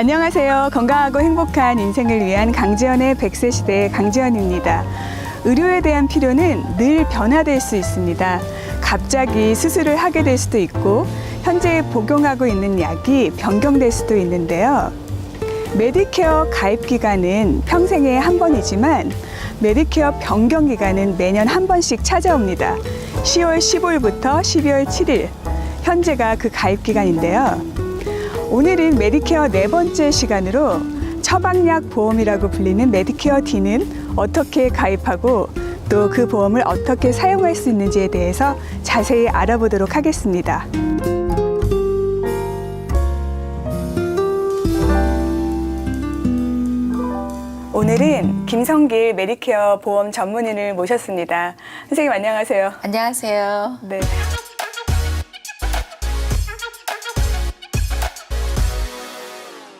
안녕하세요. 건강하고 행복한 인생을 위한 강지연의 100세 시대 강지연입니다. 의료에 대한 필요는 늘 변화될 수 있습니다. 갑자기 수술을 하게 될 수도 있고, 현재 복용하고 있는 약이 변경될 수도 있는데요. 메디케어 가입 기간은 평생에 한 번이지만, 메디케어 변경 기간은 매년 한 번씩 찾아옵니다. 10월 15일부터 12월 7일, 현재가 그 가입 기간인데요. 오늘은 메디케어 네 번째 시간으로 처방약 보험이라고 불리는 메디케어 D는 어떻게 가입하고 또 그 보험을 어떻게 사용할 수 있는지에 대해서 자세히 알아보도록 하겠습니다. 오늘은 김성길 메디케어 보험 전문의를 모셨습니다. 선생님 안녕하세요. 안녕하세요. 네.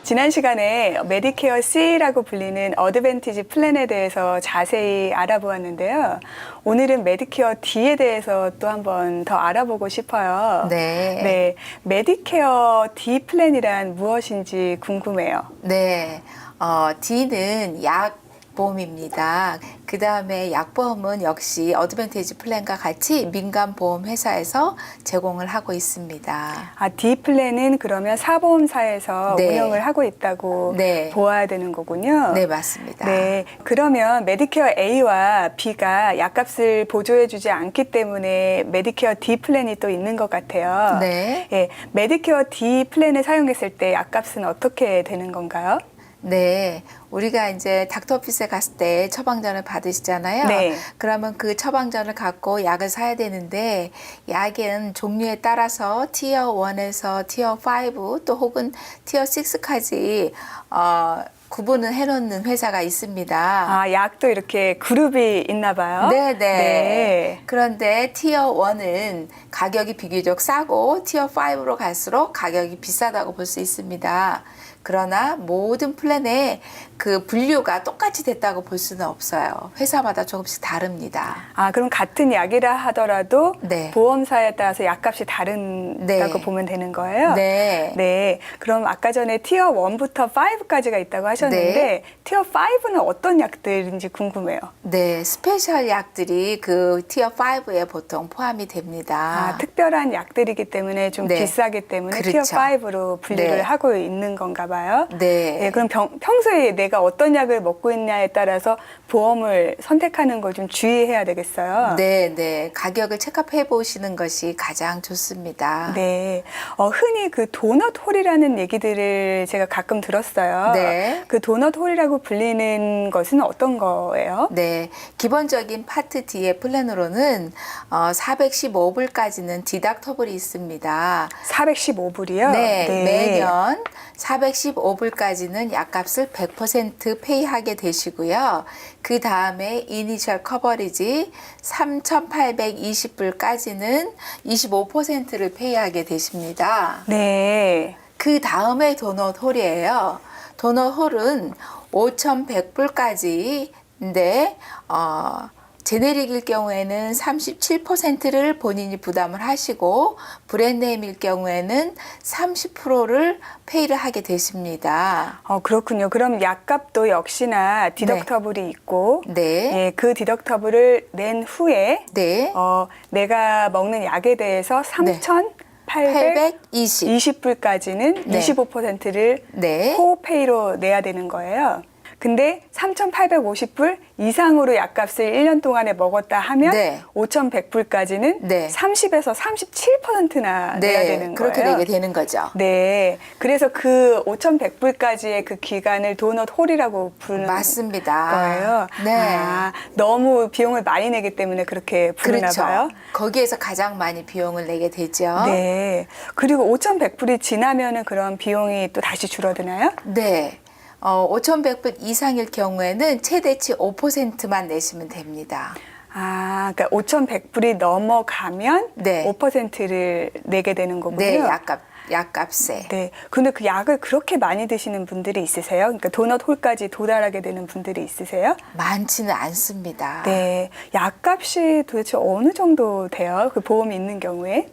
지난 시간에 메디케어 C라고 불리는 어드밴티지 플랜에 대해서 자세히 알아보았는데요. 오늘은 메디케어 D에 대해서 또 한번 더 알아보고 싶어요. 네. 네. 메디케어 D 플랜이란 무엇인지 궁금해요. 네. 어, D는 약 보험입니다. 그 다음에 약보험은 역시 어드밴티지 플랜과 같이 민간 보험 회사에서 제공을 하고 있습니다. 아, D 플랜은 그러면 사보험사에서 네. 운영을 하고 있다고 네. 보아야 되는 거군요. 네, 맞습니다. 네. 그러면 메디케어 A와 B가 약값을 보조해주지 않기 때문에 메디케어 D 플랜이 또 있는 것 같아요. 네. 예, 메디케어 D 플랜을 사용했을 때 약값은 어떻게 되는 건가요? 네. 우리가 이제 닥터오피스에 갔을 때 처방전을 받으시잖아요. 네. 그러면 그 처방전을 갖고 약을 사야 되는데 약은 종류에 따라서 티어 1에서 티어 5또 혹은 티어 6까지 어, 구분을 해놓는 회사가 있습니다. 아, 약도 이렇게 그룹이 있나 봐요. 네네. 네. 그런데 티어 1은 가격이 비교적 싸고 티어 5로 갈수록 가격이 비싸다고 볼 수 있습니다. 그러나 모든 플랜에 그 분류가 똑같이 됐다고 볼 수는 없어요. 회사마다 조금씩 다릅니다. 아, 그럼 같은 약이라 하더라도 네. 보험사에 따라서 약값이 다른다고 네. 보면 되는 거예요? 네. 네. 그럼 아까 전에 티어 1부터 5까지가 있다고 하셨는데 네. 티어 5는 어떤 약들인지 궁금해요. 네, 스페셜 약들이 그 티어 5에 보통 포함이 됩니다. 아, 특별한 약들이기 때문에 좀 네. 비싸기 때문에 그렇죠. 티어 5로 분류를 네. 하고 있는 건가 봐요. 네. 네, 그럼 병- 평소에 내가 어떤 약을 먹고 있냐에 따라서 보험을 선택하는 걸 좀 주의해야 되겠어요. 네, 네. 가격을 체크해 보시는 것이 가장 좋습니다. 네. 어, 흔히 그 도넛 홀이라는 얘기들을 제가 가끔 들었어요. 네. 그 도넛 홀이라고 불리는 것은 어떤 거예요? 네, 기본적인 파트 D의 플랜으로는 어, 415불까지는 디닥터블이 있습니다. 415불이요? 네, 매년 415불까지는 약값을 100% 페이하게 되시고요. 그 다음에 이니셜 커버리지 3,820불까지는 25%를 페이하게 되십니다. 네. 그 다음에 도넛 홀이에요. 도넛 홀은 5,100불까지인데, 어, 제네릭일 경우에는 37%를 본인이 부담을 하시고, 브랜드네임일 경우에는 30%를 페이를 하게 되십니다. 어, 그렇군요. 그럼 약값도 역시나 디덕터블이 있고, 네. 예, 그 디덕터블을 낸 후에, 네. 어, 내가 먹는 약에 대해서 3,820 820. 20불까지는 네. 25%를 네. 코페이로 내야 되는 거예요. 근데 3,850불 이상으로 약값을 1년 동안에 먹었다 하면 네. 5,100불까지는 네. 30에서 37%나 내야 되는 그렇게 거예요. 되게 되는 거죠. 네. 그래서 그 5,100불까지의 그 기간을 도넛 홀이라고 부르는 맞습니다. 거예요. 네. 아, 너무 비용을 많이 내기 때문에 그렇게 부르나 그렇죠. 봐요. 거기에서 가장 많이 비용을 내게 되죠. 네. 그리고 5,100불이 지나면은 그런 비용이 또 다시 줄어드나요? 네. 어, 5,100불 이상일 경우에는 최대치 5%만 내시면 됩니다. 아, 그러니까 5,100불이 넘어가면 네. 5%를 내게 되는 거군요. 네, 약값, 약값에. 네. 근데 그 약을 그렇게 많이 드시는 분들이 있으세요? 그러니까 도넛 홀까지 도달하게 되는 분들이 있으세요? 많지는 않습니다. 네. 약값이 도대체 어느 정도 돼요? 그 보험이 있는 경우에?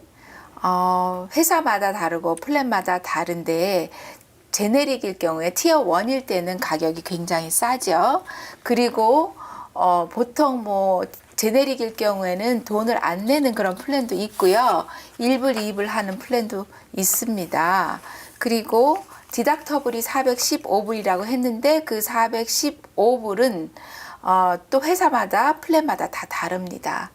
어, 회사마다 다르고 플랜마다 다른데 제네릭일 경우에 티어 1일 때는 가격이 굉장히 싸죠. 그리고 어, 보통 뭐 제네릭일 경우에는 돈을 안 내는 그런 플랜도 있고요. 1불, 2불 하는 플랜도 있습니다. 그리고 디닥터블이 415불이라고 했는데 그 415불은 어, 또 회사마다 플랜마다 다 다릅니다.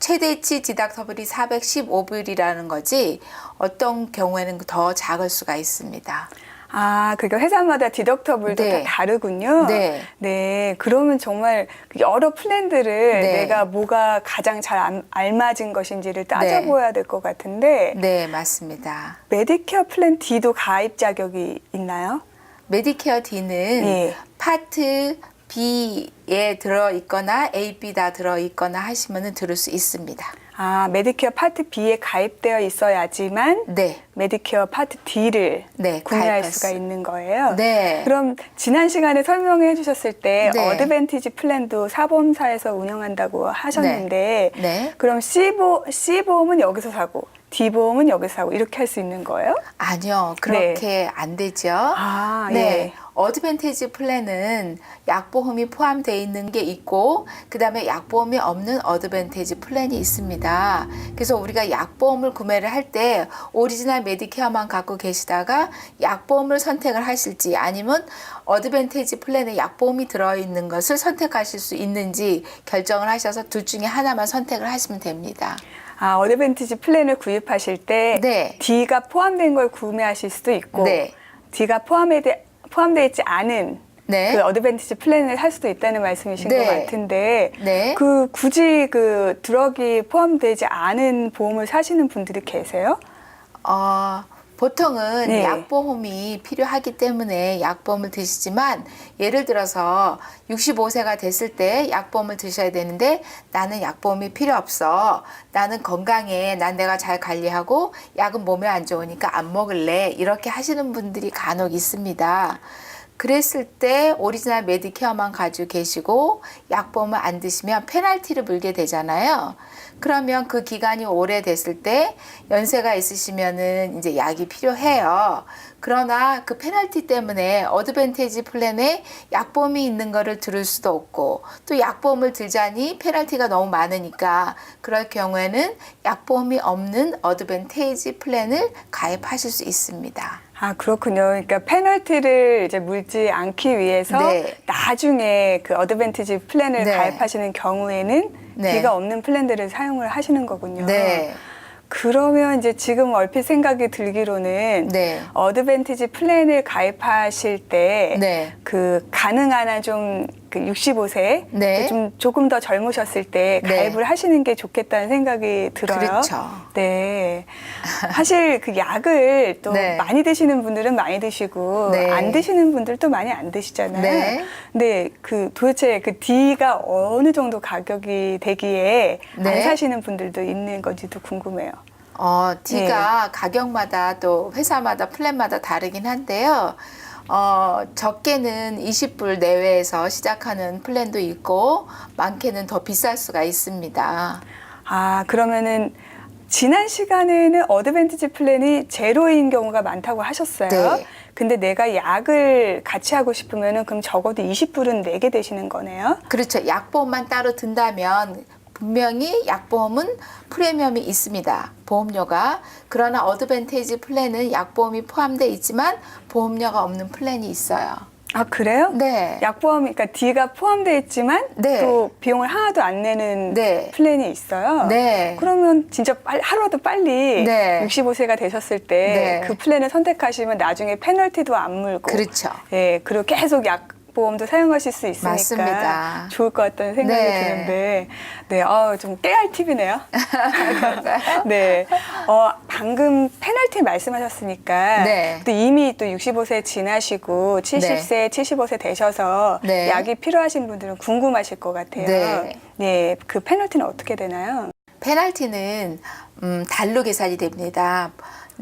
최대치 디닥터블이 415불이라는 거지 어떤 경우에는 더 작을 수가 있습니다. 아, 그게 회사마다 디덕터블도 네. 다 다르군요. 네. 네, 그러면 정말 그 여러 플랜들을 네. 내가 뭐가 가장 잘 안- 알맞은 것인지를 따져봐야 될 것 같은데 네, 맞습니다. 메디케어 플랜 D도 가입 자격이 있나요? 메디케어 D는 예. 파트 B에 들어 있거나 A, B 다 들어 있거나 하시면 들을 수 있습니다. 아, 메디케어 파트 B에 가입되어 있어야지만 네. 메디케어 파트 D를 네, 구매할 가입할 수가 수- 있는 거예요. 네. 그럼 지난 시간에 설명해 주셨을 때 네. 어드밴티지 플랜도 사보험사에서 운영한다고 하셨는데 네. 그럼 C보, C보험은 여기서 사고 D보험은 여기서 사고 이렇게 할 수 있는 거예요? 아니요, 그렇게 안 되죠. 네. 아, 네. 예. 어드밴티지 플랜은 약보험이 포함되어 있는 게 있고, 그 다음에 약보험이 없는 어드밴티지 플랜이 있습니다. 그래서 우리가 약보험을 구매를 할 때 오리지널 메디케어만 갖고 계시다가 약보험을 선택을 하실지 아니면 어드밴티지 플랜에 약보험이 들어있는 것을 선택하실 수 있는지 결정을 하셔서 둘 중에 하나만 선택을 하시면 됩니다. 아, 어드밴티지 플랜을 구입하실 때 네. D가 포함된 걸 구매하실 수도 있고 네. D가 포함에 대, 포함되어 있지 않은 네. 그 어드밴티지 플랜을 살 수도 있다는 말씀이신 네. 것 같은데 네. 그 굳이 그 드럭이 포함되지 않은 보험을 사시는 분들이 계세요? 어, 보통은 네. 약보험이 필요하기 때문에 약보험을 드시지만 예를 들어서 65세가 됐을 때 약보험을 드셔야 되는데 나는 약보험이 필요 없어. 나는 건강해. 난 내가 잘 관리하고 약은 몸에 안 좋으니까 안 먹을래. 이렇게 하시는 분들이 간혹 있습니다. 그랬을 때 오리지널 메디케어만 가지고 계시고 약보험을 안 드시면 페널티를 물게 되잖아요. 그러면 그 기간이 오래됐을 때 연세가 있으시면은 이제 약이 필요해요. 그러나 그 페널티 때문에 어드밴티지 플랜에 약보험이 있는 거를 들을 수도 없고 또 약보험을 들자니 페널티가 너무 많으니까 그럴 경우에는 약보험이 없는 어드밴티지 플랜을 가입하실 수 있습니다. 아 그렇군요. 그러니까 페널티를 이제 물지 않기 위해서 네. 나중에 그 어드밴티지 플랜을 네. 가입하시는 경우에는 네. D가 없는 플랜들을 사용을 하시는 거군요. 네. 그러면 이제 지금 얼핏 생각이 들기로는 네. 어드밴티지 플랜을 가입하실 때 네. 그 가능한 한 좀 그 65세 네. 좀 조금 더 젊으셨을 때 네. 가입을 하시는 게 좋겠다는 생각이 들어요. 그렇죠. 네. 사실 그 약을 또 네. 많이 드시는 분들은 많이 드시고 네. 안 드시는 분들도 많이 안 드시잖아요. 네. 근데 그 도대체 그 D가 어느 정도 가격이 되기에 안 네. 사시는 분들도 있는 건지도 궁금해요. 어, 네. D가 가격마다 또 회사마다 플랜마다 다르긴 한데요. 어, 적게는 20불 내외에서 시작하는 플랜도 있고, 많게는 더 비쌀 수가 있습니다. 아, 그러면은 지난 시간에는 어드밴티지 플랜이 제로인 경우가 많다고 하셨어요. 네. 근데 내가 약을 같이 하고 싶으면은 그럼 적어도 20불은 내게 되시는 거네요. 그렇죠. 약보험만 따로 든다면 분명히 약보험은 프리미엄이 있습니다. 보험료가. 그러나 어드밴테이지 플랜은 약보험이 포함되어 있지만 보험료가 없는 플랜이 있어요. 아, 그래요? 네. 약보험, 그러니까 D가 포함되어 있지만 네. 또 비용을 하나도 안 내는 네. 플랜이 있어요. 네. 그러면 진짜 빨리, 하루라도 빨리 네. 65세가 되셨을 때 네. 그 플랜을 선택하시면 나중에 페널티도 안 물고 그렇죠. 예, 그리고 계속 약 보험도 사용하실 수 있으니까 맞습니다. 좋을 것 같다는 생각이 네. 드는데, 네, 어, 좀 깨알 팁이네요. 네, 어, 방금 페널티 말씀하셨으니까, 네. 또 이미 또 65세 지나시고 70세, 75세 되셔서 네. 약이 필요하신 분들은 궁금하실 것 같아요. 네. 네, 그 페널티는 어떻게 되나요? 페널티는 음, 달로 계산이 됩니다.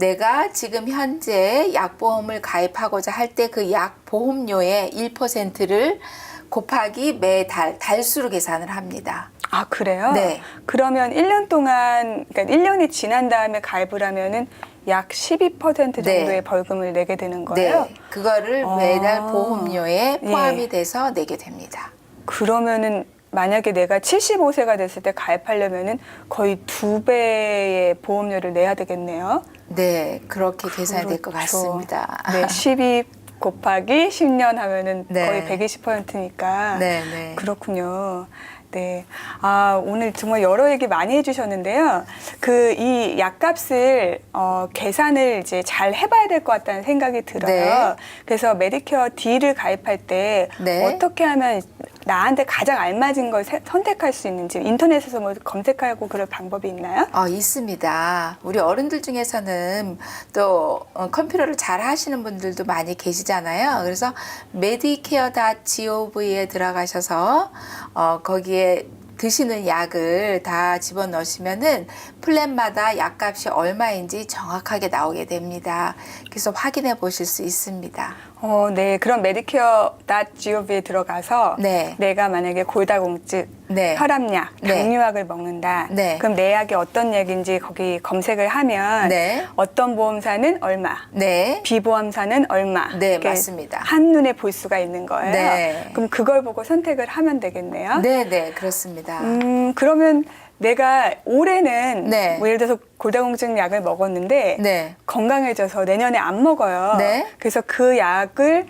내가 지금 현재 약보험을 가입하고자 할 때 그 약 보험료의 1%를 곱하기 매달 달수로 계산을 합니다. 아, 그래요? 네. 그러면 1년 동안, 그러니까 1년이 지난 다음에 가입을 하면은 약 12% 네. 정도의 벌금을 내게 되는 거예요. 네, 그거를 아. 매달 보험료에 예. 포함이 돼서 내게 됩니다. 그러면은 만약에 내가 75세가 됐을 때 가입하려면은 거의 두 배의 보험료를 내야 되겠네요. 네, 그렇게 계산이 될 것 그렇죠. 같습니다. 네, 12 곱하기 10년 하면은 네. 거의 120%니까. 네, 네. 그렇군요. 네. 아, 오늘 정말 여러 얘기 많이 해주셨는데요. 그, 이 약값을, 어, 계산을 이제 잘 해봐야 될 것 같다는 생각이 들어요. 네. 그래서 메디케어 D를 가입할 때 네. 어떻게 하면 나한테 가장 알맞은 걸 세- 선택할 수 있는지 인터넷에서 뭐 검색하고 그럴 방법이 있나요? 어, 있습니다. 우리 어른들 중에서는 또 어, 컴퓨터를 잘 하시는 분들도 많이 계시잖아요. 그래서 medicare.gov에 들어가셔서 어, 거기에 드시는 약을 다 집어넣으시면은 플랜마다 약값이 얼마인지 정확하게 나오게 됩니다. 그래서 확인해 보실 수 있습니다. 어, 네. 그럼 메디케어.gov에 들어가서 네. 내가 만약에 골다공증, 네. 혈압약, 네. 당뇨약을 먹는다. 네. 그럼 내 약이 어떤 약인지 거기 검색을 하면 네. 어떤 보험사는 얼마, 네. 비보험사는 얼마. 네, 맞습니다. 한눈에 볼 수가 있는 거예요. 네. 그럼 그걸 보고 선택을 하면 되겠네요. 네, 네, 그렇습니다. 음, 그러면 내가 올해는 네. 뭐 예를 들어서 골다공증 약을 먹었는데 네. 건강해져서 내년에 안 먹어요. 네. 그래서 그 약을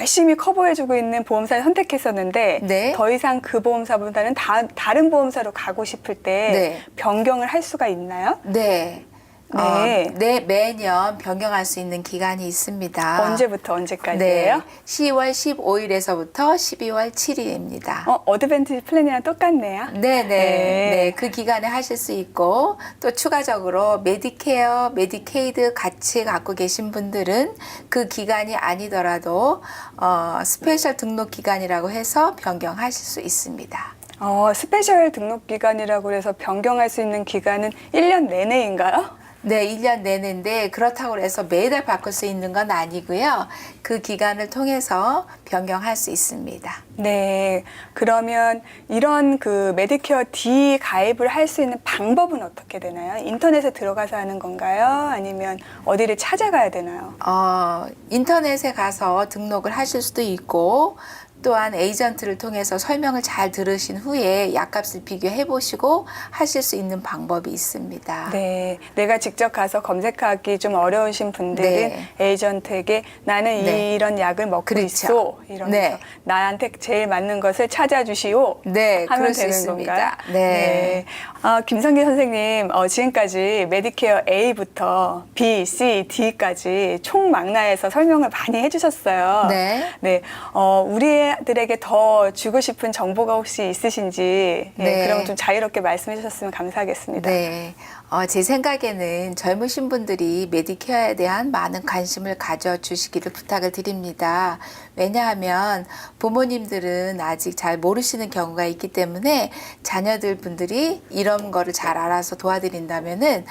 열심히 커버해주고 있는 보험사를 선택했었는데 네. 더 이상 그 보험사보다는 다, 다른 보험사로 가고 싶을 때 네. 변경을 할 수가 있나요? 네. 네. 어, 네, 매년 변경할 수 있는 기간이 있습니다. 언제부터 언제까지예요? 네. 10월 15일에서부터 12월 7일입니다. 어, 어드밴티지 플랜이랑 똑같네요. 네, 네, 네. 네. 그 기간에 하실 수 있고 또 추가적으로 메디케어, 메디케이드 같이 갖고 계신 분들은 그 기간이 아니더라도 어, 스페셜 등록 기간이라고 해서 변경하실 수 있습니다. 어, 스페셜 등록 기간이라고 해서 변경할 수 있는 기간은 1년 내내인가요? 네, 1년 내내인데 그렇다고 해서 매달 바꿀 수 있는 건 아니고요. 그 기간을 통해서 변경할 수 있습니다. 네. 그러면 이런 그 메디케어 D 가입을 할 수 있는 방법은 어떻게 되나요? 인터넷에 들어가서 하는 건가요? 아니면 어디를 찾아가야 되나요? 어, 인터넷에 가서 등록을 하실 수도 있고 또한 에이전트를 통해서 설명을 잘 들으신 후에 약값을 비교해 보시고 하실 수 있는 방법이 있습니다. 네. 내가 직접 가서 검색하기 좀 어려우신 분들은 네. 에이전트에게 나는 네. 이런 약을 먹고 그렇죠. 있어. 이러면서 네. 나한테 제일 맞는 것을 찾아주시오. 네, 하면 되는 있습니다. 건가요? 네. 아, 김성기 선생님, 어, 지금까지 메디케어 A부터 B, C, D까지 총망라해서 설명을 많이 해주셨어요. 네. 네. 어, 우리들에게 더 주고 싶은 정보가 혹시 있으신지, 예, 네. 그럼 좀 자유롭게 말씀해 주셨으면 감사하겠습니다. 네. 어, 제 생각에는 젊으신 분들이 메디케어에 대한 많은 관심을 가져주시기를 부탁을 드립니다. 왜냐하면 부모님들은 아직 잘 모르시는 경우가 있기 때문에 자녀들 분들이 이런 거를 잘 알아서 도와드린다면은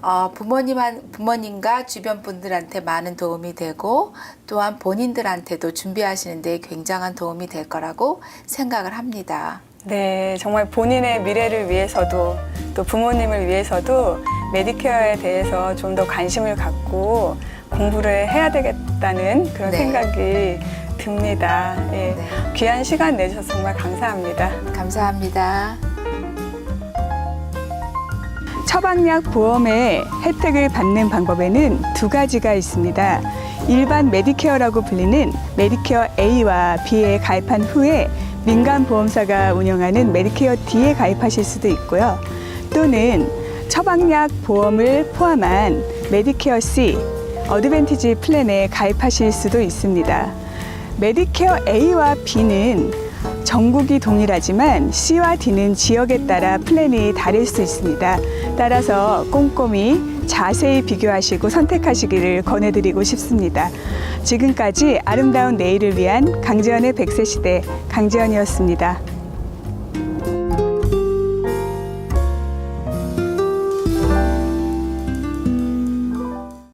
어, 부모님한, 부모님과 주변 분들한테 많은 도움이 되고 또한 본인들한테도 준비하시는데 굉장한 도움이 될 거라고 생각을 합니다. 네, 정말 본인의 미래를 위해서도 또 부모님을 위해서도 메디케어에 대해서 좀 더 관심을 갖고 공부를 해야 되겠다는 그런 네. 생각이 듭니다. 예. 네. 귀한 시간 내주셔서 정말 감사합니다. 감사합니다. 처방약 보험의 혜택을 받는 방법에는 두 가지가 있습니다. 일반 메디케어라고 불리는 메디케어 A와 B에 가입한 후에 민간 보험사가 운영하는 메디케어 D에 가입하실 수도 있고요. 또는 처방약 보험을 포함한 메디케어 C, 어드밴티지 플랜에 가입하실 수도 있습니다. 메디케어 A와 B는 전국이 동일하지만 C와 D는 지역에 따라 플랜이 다를 수 있습니다. 따라서 꼼꼼히 자세히 비교하시고 선택하시기를 권해드리고 싶습니다. 지금까지 아름다운 내일을 위한 강지연의 백세 시대 강지연이었습니다.